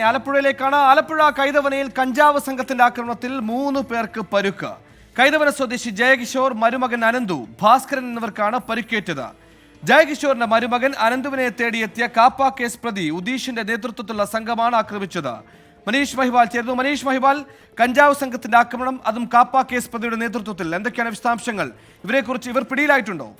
ആലപ്പുഴയിലേക്കാണ്. ആലപ്പുഴ കൈതവനയിൽ കഞ്ചാവ് സംഘത്തിന്റെ ആക്രമണത്തിൽ മൂന്ന് പേർക്ക് പരുക്ക്. കൈതവന സ്വദേശി ജയകിഷോർ മരുമകൻ അനന്തു ഭാസ്കരൻ എന്നിവർക്കാണ് പരുക്കേറ്റത്. ജയകിഷോറിന്റെ മരുമകൻ അനന്തുവിനെ തേടിയെത്തിയ കാപ്പ കേസ് പ്രതി ഉദീഷിന്റെ നേതൃത്വത്തിലുള്ള സംഘമാണ് ആക്രമിച്ചത്. മനീഷ് മഹിവാൽ ചേർന്നു മനീഷ് മഹിവാൽ കഞ്ചാവ് സംഘത്തിന്റെ ആക്രമണം അതും കാപ്പ കേസ് പ്രതിയുടെ നേതൃത്വത്തിൽ. എന്തൊക്കെയാണ് വിശദാംശങ്ങൾ? ഇവരെക്കുറിച്ച് ഇവർ പിടിയിലായിട്ടുണ്ടോ?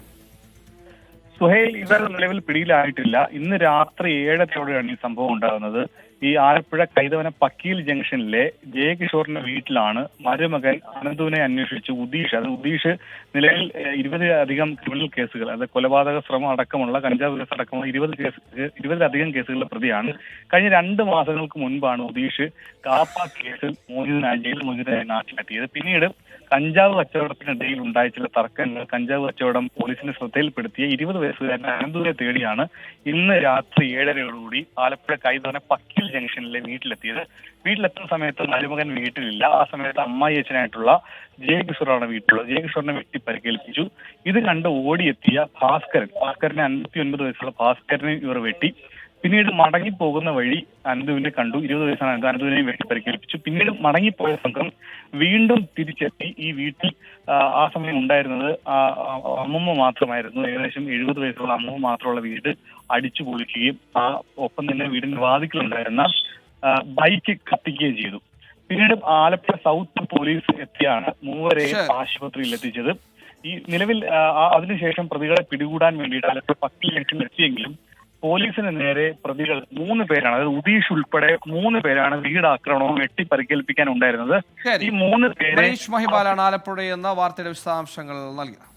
സുഹേൽ ഇവർ നിലവിൽ പിടിയിലായിട്ടില്ല. ഇന്ന് രാത്രി ഏഴരയോടെയാണ് ഈ സംഭവം ഉണ്ടാകുന്നത്. ഈ ആലപ്പുഴ കൈതവന പക്കീൽ ജംഗ്ഷനിലെ ജയകിഷോറിന്റെ വീട്ടിലാണ് മരുമകൻ അനന്തുവിനെ അന്വേഷിച്ച് ഉദീഷ്. അത് ഉദീഷ് നിലവിൽ ഇരുപതിലധികം ക്രിമിനൽ കേസുകൾ അത് കൊലപാതക ശ്രമം അടക്കമുള്ള കഞ്ചാവ് കേസ് അടക്കമുള്ള ഇരുപത് കേസ് ഇരുപതിലധികം കേസുകളിലെ പ്രതിയാണ്. കഴിഞ്ഞ രണ്ട് മാസങ്ങൾക്ക് മുൻപാണ് ഉദീഷ് കാപ്പ കേസിൽ മോചിതനായി ജയിൽ മോചിതനായി നാട്ടിലെത്തിയത്. പിന്നീട് കഞ്ചാവ് കച്ചവടത്തിനിടയിൽ ഉണ്ടായ ചില തർക്കങ്ങൾ കഞ്ചാവ് കച്ചവടം പോലീസിന്റെ ശ്രദ്ധയിൽപ്പെടുത്തിയ ഇരുപത് വയസ്സുകാരൻ അനന്തുവിനെ തേടിയാണ് ഇന്ന് രാത്രി ഏഴരയോടുകൂടി ആലപ്പുഴ കൈതവന പക്കിൽ ജംഗ്ഷനിലെ വീട്ടിലെത്തിയത്. വീട്ടിലെത്തുന്ന സമയത്ത് മരുമകൻ വീട്ടിലില്ല. ആ സമയത്ത് അമ്മായി അച്ഛനായിട്ടുള്ള ജയകിഷോറാണ് വീട്ടിലുള്ളത്. ജയകിഷോറിനെ വെട്ടി പരിക്കേൽപ്പിച്ചു ഇത് കണ്ട് ഓടിയെത്തിയ ഭാസ്കരൻ. ഭാസ്കരനെ അൻപത്തി ഒൻപത് വയസ്സുള്ള ഭാസ്കരനെ ഇവർ വെട്ടി. പിന്നീട് മടങ്ങി പോകുന്ന വഴി അനന്തുവിനെ കണ്ടു. ഇരുപത് വയസ്സാണ് അനന്തു. അനന്തുവിനെ വെട്ടി പരിക്കേൽപ്പിച്ചു പിന്നീട് മടങ്ങിപ്പോയ സംഘം വീണ്ടും തിരിച്ചെത്തി. ഈ വീട്ടിൽ ആ, സമയം ഉണ്ടായിരുന്നത് അമ്മമ്മ മാത്രമായിരുന്നു. ഏകദേശം എഴുപത് വയസ്സുള്ള അമ്മമ്മ മാത്രമുള്ള വീട് അടിച്ചു പൊളിക്കുകയും ആ ഒപ്പം തന്നെ വീടിന്റെ വാതിക്കലുണ്ടായിരുന്ന ബൈക്ക് കത്തിക്കുകയും ചെയ്തു. പിന്നീട് ആലപ്പുഴ സൗത്ത് പോലീസ് എത്തിയാണ് മൂവരെ ആശുപത്രിയിൽ എത്തിച്ചത്. ഈ നിലവിൽ അതിനുശേഷം പ്രതികളെ പിടികൂടാൻ വേണ്ടിയിട്ട് ആലപ്പുഴ പത്ത് ലക്ഷം എത്തിയെങ്കിലും പോലീസിന് നേരെ പ്രതികൾ മൂന്ന് പേരാണ്. അതായത് ഉദീഷ് ഉൾപ്പെടെ മൂന്ന് പേരാണ് വീട് ആക്രമണവും വെട്ടി പരിക്കേൽപ്പിക്കാൻ ഉണ്ടായിരുന്നത് ഈ മൂന്ന് പേരെ മഹിബാലാണ് ആലപ്പുഴ എന്ന വാർത്തയുടെ വിശദാംശങ്ങൾ നൽകിയത്.